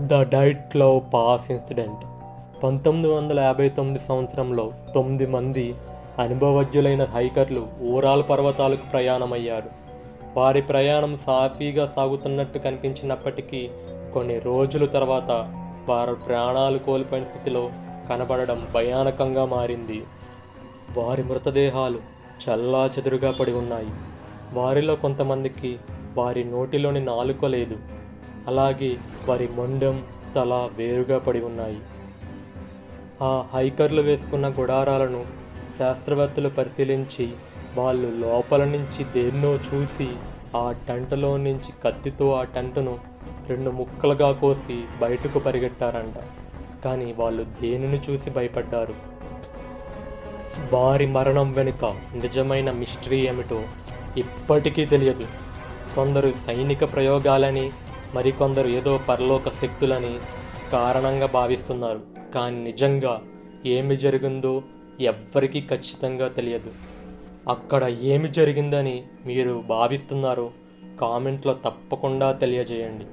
The diet love pass incident. పంతొమ్మిది వందల యాభై తొమ్మిది సంవత్సరంలో తొమ్మిది మంది అనుభవజ్ఞులైన హైకర్లు ఊరాల్ పర్వతాలకు ప్రయాణమయ్యారు. వారి ప్రయాణం సాఫీగా సాగుతున్నట్టు కనిపించినప్పటికీ కొన్ని రోజుల తర్వాత వారు ప్రాణాలు కోల్పోయిన స్థితిలో కనబడడం భయానకంగా మారింది. వారి మృతదేహాలు చల్లా చెదురుగా పడి ఉన్నాయి. వారిలో కొంతమందికి వారి నోటిలోని నాలుక లేదు. అలాగే వారి మొండెం తల వేరుగా పడి ఉన్నాయి. ఆ హైకర్లు వేసుకున్న గుడారాలను శాస్త్రవేత్తలు పరిశీలించి వాళ్ళు లోపల నుంచి దేన్నో చూసి ఆ టెంటలో నుంచి కత్తితో ఆ టెంటును రెండు ముక్కలుగా కోసి బయటకు పరిగెట్టారంట. కానీ వాళ్ళు దేనిని చూసి భయపడ్డారు? వారి మరణం వెనుక నిజమైన మిస్టరీ ఏమిటో ఇప్పటికీ తెలియదు. కొందరు సైనిక ప్రయోగాలని మరికొందరు ఏదో పరలోక శక్తులని కారణంగా భావిస్తున్నారు. కానీ నిజంగా ఏమి జరిగిందో ఎవ్వరికీ ఖచ్చితంగా తెలియదు. అక్కడ ఏమి జరిగిందని మీరు భావిస్తున్నారో కామెంట్లో తప్పకుండా తెలియజేయండి.